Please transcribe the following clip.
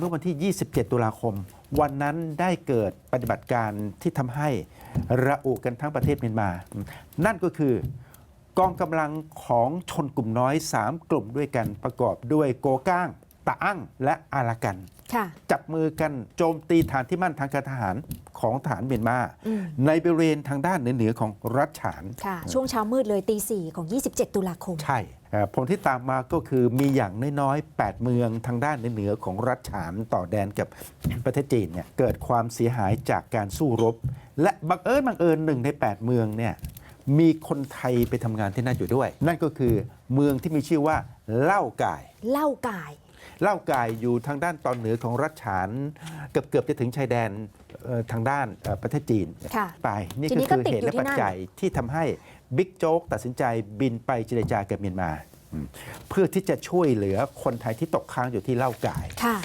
เมื่อวันที่ 27 ตุลาคม วันนั้นได้เกิดปฏิบัติการที่ทำให้ระอุกันทั้งประเทศเมียนมา นั่นก็คือกองกำลังของชนกลุ่มน้อย 3 กลุ่มด้วยกันประกอบด้วยโกก้าง ตะอั้งและอารากันค่ะจับมือกันโจมตีฐานที่มั่นทางการทหารของฐานเมียนมาอืมในบริเวณทางด้านเหนือๆของรัฐฉานค่ะช่วงเช้ามืดเลยตีสี่ของ 27 ตุลาคม ใช่เอ่อผลที่ตามมาก็คือมีอย่างน้อยๆ 8 เมืองทางด้านเหนือๆของรัฐฉานต่อแดนกับประเทศจีนเนี่ยเกิดความเสียหายจากการสู้รบ และบังเอิญบังเอิญหนึ่งใน 8 เมืองเนี่ยมีคนไทยไปทำงานที่นั่นอยู่ด้วย นั่นก็คือเมืองที่มีชื่อว่าเล่ากาย เล่ากาย เล่ากายอยู่ทางด้านตอนเหนือของรัฐฉานเกือบเกือบจะถึงชายแดนเอ่อทางด้านเอ่อประเทศจีนค่ะไปนี่ทีก็นี้ก็คือติดเหตุอยู่และที่ปัจนั่นจัยที่ทำให้บิ๊กโจ๊กตัดสินใจบินไปเจรจากับเมียนมาอืมเพื่อที่จะช่วยเหลือคนไทยที่ตกค้างอยู่ที่เล่ากายค่ะ